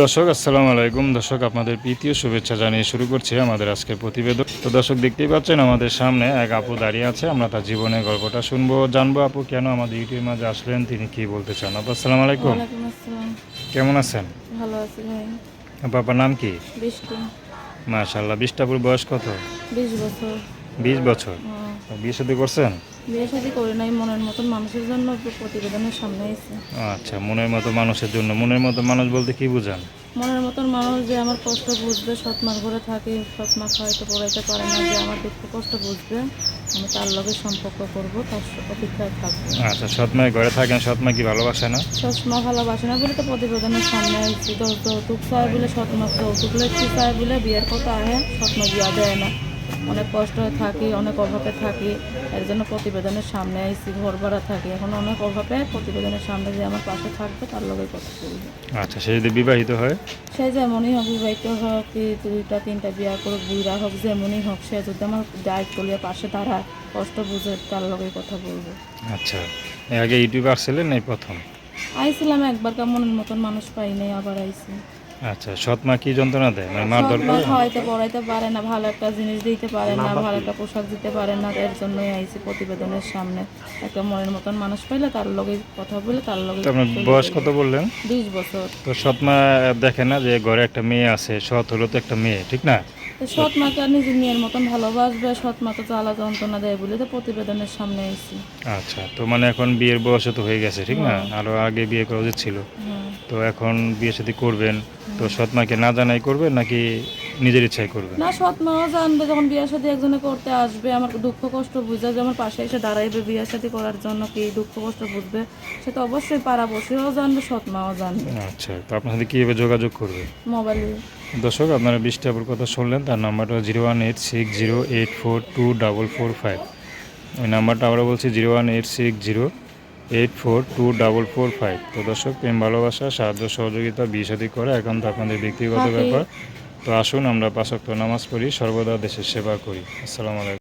দর্শক আসসালামু আলাইকুম। দর্শক আপনাদের প্রীতীয় শুভেচ্ছা জানিয়ে শুরু করছি আমাদের আজকের প্রতিবেদন। তো দর্শক দেখতেই পাচ্ছেন আমাদের সামনে এক আপু দাঁড়িয়ে আছে। আমরা তার জীবনের গল্পটা শুনব জানব আপু কেন আমাদের ইউটিউবের মাঝে আসলেন তিনি কি বলতে চান। আপু আসসালামু আলাইকুম। কেমন আছেন? ভালো আছি ভাই। বাবার নাম কি? বৃষ্টি মাশাল্লাহ বিশটাপুর বয়স কত? বিশ বছর। বিশ বছর। বিয়ে শাদী করছেন? বিয়ে শাদি করি নাই মনের মতন মানুষের জন্য প্রতিবেদনের সামনে এসে আচ্ছা মনের মতো মানুষের জন্য। মনের মতো মানুষ বলতে কি বুঝান? মনের মতন মানুষ যে আমার কষ্ট বুঝবে সৎমার ঘরে থাকে সৎমা খাওয়াইতে পড়াইতে পারে না যে আমার দুঃখ কষ্ট বুঝবে আমি তার লগে সম্পর্ক করব তার অপেক্ষায় থাকব। আচ্ছা সৎমায় ঘরে থাকেন সৎমা কি ভালোবাসে না? সৎমা ভালোবাসে না বলে তো প্রতিবেদনের সামনে আসছি যৌতুক চায় বলে সৎমা যৌতুক চায় বলে বিয়ের কথা আহে সৎমা বিয়া দেয় না। অনেক কষ্ট থাকি অনেক অভাবে থাকি। এর জন্য প্রতিবেদনের সামনে আইসি ঘর ভাড়া থাকি। এখন অনেক অভাবে প্রতিবেদনের সামনে যে আমার পাশে থাকবে তার লগে কথা বলবে। আচ্ছা সে যদি বিবাহিত হয়? সে যেমনই হোক বিবাহিত হোক কি দুইটা তিনটা বিয়া করুক বুড়া হোক যেমনই হোক সে যদি আমার দায়িত্ব লিয়ে পাশে দাঁড়ায় কষ্ট বুঝে তার লগে কথা বলব। আচ্ছা আগে ইউটিউবে আসছিলেন এই প্রথম? আইছিলাম একবার মনের মতন মানুষ পাই নাই আবার আইছি। আচ্ছা সৎমা কি যন্ত্রণা দেয়? মানে মার দরকার? করে খাওয়াইতে পড়াইতে পারে না ভালো একটা জিনিস দিতে পারে না ভালো একটা পোশাক দিতে পারে না এর জন্যই আইছি প্রতিবেদনের সামনে। একটা মনের মতন মানুষ পাইলে তার লগে কথা বলে তার লগে আপনার বয়স কত বললেন? বিশ বছর। তো সৎমা দেখে না যে ঘরে একটা মেয়ে আছে সৎ হলো তো একটা মেয়ে ঠিক না? সৎ মাকে আর নিজের মেয়ের মতন ভালোবাসবে সৎ মাকে জ্বালা যন্ত্রণা দেয় বলে তো প্রতিবেদনের সামনে আইছি। আচ্ছা তো মানে এখন বিয়ের বয়স তো হয়ে গেছে ঠিক না? আরও আগে বিয়ে করা উচিত ছিল। হ্যাঁ। তো এখন বিয়ে সাথে করবেন তো সৎ সৎমাকে না জানাই করবেন নাকি নিজের ইচ্ছায় করবে। না সৎ মাও জানবে যখন বিয়ের সাথে একজনে করতে আসবে। আমার দুঃখ কষ্ট বুঝে যে আমার পাশে এসে দাঁড়াইবে বিয়ের সাথে করার জন্য কি দুঃখ কষ্ট বুঝবে? সে তো অবশ্যই পাড়া বসেও জানবে সৎ মাও জানবে। আচ্ছা তো আপনার সাথে কীভাবে যোগাযোগ করবে? মোবাইলে। দর্শক আপনারা বৃষ্টি আপুর কথা শুনলেন তার নাম্বারটা zero one eight six zero eight four two double four five. ওই নাম্বারটা আমরা বলছি zero one eight six zero eight four two double four five. তো দর্শক প্রেম ভালোবাসা সাহায্য সহযোগিতা বিয়ে সাথী করে এখন তো আপনাদের ব্যক্তিগত ব্যাপার। তো আসুন আমরা পাঁচক্ত নামাজ পড়ি সর্বদা দেশের সেবা করি। আসসালামু আলাইকুম।